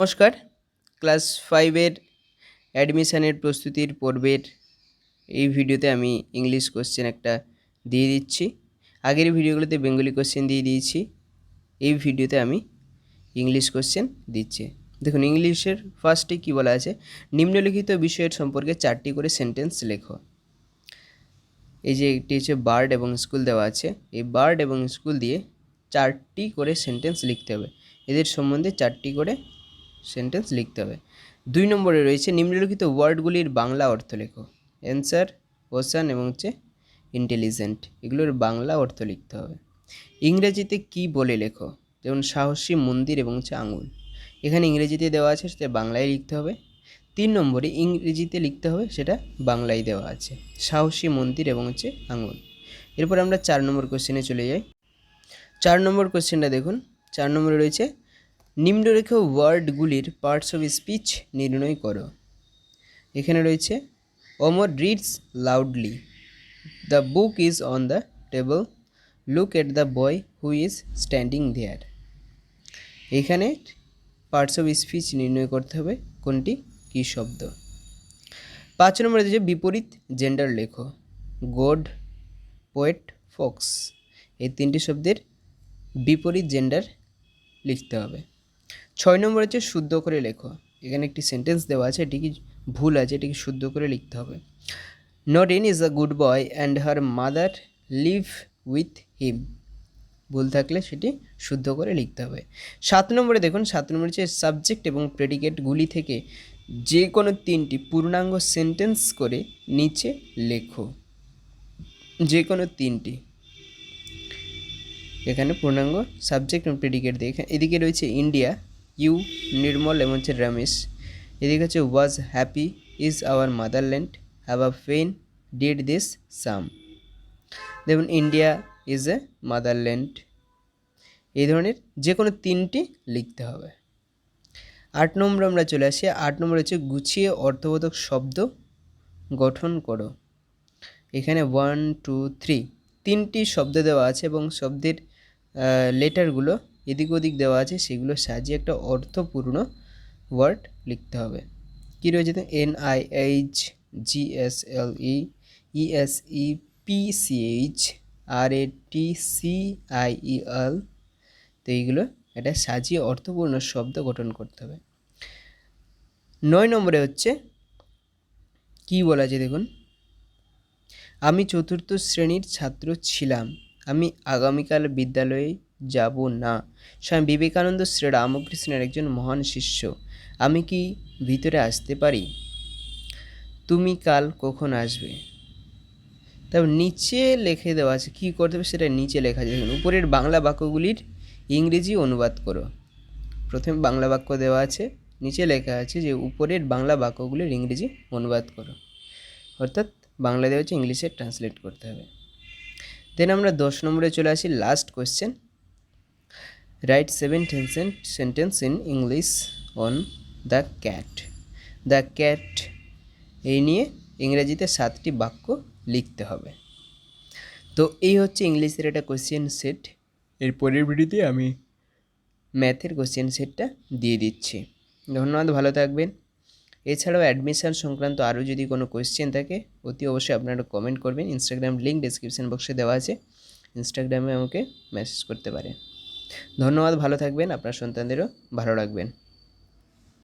নমস্কার। ক্লাস ফাইভের অ্যাডমিশানের প্রস্তুতির পর্বের এই ভিডিওতে আমি ইংলিশ কোশ্চেন একটা দিয়ে দিচ্ছি। আগের ভিডিওগুলোতে বেঙ্গলি কোশ্চেন দিয়ে দিয়েছি। এই ভিডিওতে আমি ইংলিশ কোশ্চেন দিচ্ছি। দেখুন, ইংলিশের ফার্স্টে কী বলা আছে? নিম্নলিখিত বিষয়ের সম্পর্কে চারটি করে সেন্টেন্স লেখো। এই যে একটি হচ্ছে বার্ড এবং স্কুল দেওয়া আছে। এই বার্ড এবং স্কুল দিয়ে চারটি করে সেন্টেন্স লিখতে হবে। এদের সম্বন্ধে চারটি করে সেন্টেন্স লিখতে হবে। দুই নম্বরে রয়েছে, নিম্নলিখিত ওয়ার্ডগুলির বাংলা অর্থ লেখো। অ্যান্সার ওশান এবং হচ্ছে ইন্টেলিজেন্ট এগুলোর বাংলা অর্থ লিখতে হবে। ইংরেজিতে কি বলে লেখো? যেমন সাহসী মন্দির এবং হচ্ছে আঙুল। এখানে ইংরেজিতে দেওয়া আছে, সেটা বাংলায় লিখতে হবে। তিন নম্বরে ইংরেজিতে লিখতে হবে, সেটা বাংলায় দেওয়া আছে। সাহসী মন্দির এবং হচ্ছে আঙুল। এরপর আমরা চার নম্বর কোশ্চেনে চলে যাই। চার নম্বর কোশ্চেনটা দেখুন। চার নম্বরে রয়েছে নিম্নরেখ ওয়ার্ডগুলির পার্টস অফ স্পিচ নির্ণয় করো। এখানে রয়েছে Amar reads loudly the book is on the table look at the boy who is standing there এখানে পার্টস অফ স্পিচ নির্ণয় করতে হবে, কোনটি? কী শব্দ? পাঁচ নম্বরে রয়েছে, বিপরীত জেন্ডার লেখো। গোড পোয়েট ফক্স এই তিনটি শব্দের বিপরীত জেন্ডার লিখতে হবে। ছয় নম্বর হচ্ছে শুদ্ধ করে লেখো। এখানে একটি সেন্টেন্স দেওয়া আছে, এটি কি ভুল আছে এটিকে শুদ্ধ করে লিখতে হবে। Not in is a good boy and her mother live with him ভুল থাকলে সেটি শুদ্ধ করে লিখতে হবে। সাত নম্বরে দেখুন, সাত নম্বরে হচ্ছে সাবজেক্ট এবং প্রেডিকেটগুলি থেকে যে কোনো তিনটি পূর্ণাঙ্গ সেন্টেন্স করে নিচে লেখো। যে কোনো তিনটি। এখানে পূর্ণাঙ্গ সাবজেক্ট এবং প্রেডিকেট দিয়ে এদিকে রয়েছে ইন্ডিয়া ইউ নির্মল এবং হচ্ছে রমেশ। এদিকে হচ্ছে was happy is our motherland have a pen did this some দেখুন ইন্ডিয়া ইজ এ মাদারল্যান্ড এই ধরনের যে কোনো তিনটি লিখতে হবে। আট নম্বর আমরা চলে আসি। আট নম্বর হচ্ছে, গুছিয়ে অর্থবোধক শব্দ গঠন করো। এখানে ওয়ান টু থ্রি তিনটি শব্দ দেওয়া আছে এবং শব্দের লেটারগুলো এদিক ওদিক দেওয়া আছে, সেগুলো সাজিয়ে একটা অর্থপূর্ণ ওয়ার্ড লিখতে হবে। কী রয়েছে N I H G S L E E S E P C H R A T C I E L তো এইগুলো এটা সাজিয়ে অর্থপূর্ণ শব্দ গঠন করতে হবে। নয় নম্বরে হচ্ছে, কি বলা আছে দেখুন? আমি চতুর্থ শ্রেণির ছাত্র ছিলাম। আমি আগামীকাল বিদ্যালয়ে যাব না। স্বামী বিবেকানন্দ শ্রী রামকৃষ্ণের একজন মহান শিষ্য। আমি কি ভিতরে আসতে পারি? তুমি কাল কখন আসবে? তারপর নিচে লিখে দেওয়া আছে, কী করতে হবে সেটা নিচে লেখা আছে। উপরের বাংলা বাক্যগুলির ইংরেজি অনুবাদ করো। প্রথমে বাংলা বাক্য দেওয়া আছে, নিচে লেখা আছে যে উপরের বাংলা বাক্যগুলির ইংরেজি অনুবাদ করো। অর্থাৎ বাংলা দেওয়া হচ্ছে, ইংলিশে ট্রান্সলেট করতে হবে। দেন আমরা দশ নম্বরে চলে আসি last question right seven sentence in English on the cat the cat এই নিয়ে ইংরেজিতে সাতটি বাক্য লিখতে হবে। তো এই হচ্ছে ইংলিশের একটা কোয়েশ্চেন সেট এর পরের ভিডিওতে আমি ম্যাথের কোয়েশ্চেন সেটটা দিয়ে দিচ্ছি। ধন্যবাদ, ভালো থাকবেন। এছাড়াও অ্যাডমিশন সংক্রান্ত আরও যদি কোনো কোয়েশ্চেন থাকে, অতি অবশ্যই আপনারা কমেন্ট করবেন। ইনস্টাগ্রাম লিঙ্ক ডিসক্রিপশন বক্সে দেওয়া আছে। ইনস্টাগ্রামে আমাকে মেসেজ করতে পারেন। ধন্যবাদ ভালো থাকবেন আপনার সন্তানদেরও ভালো রাখবেন।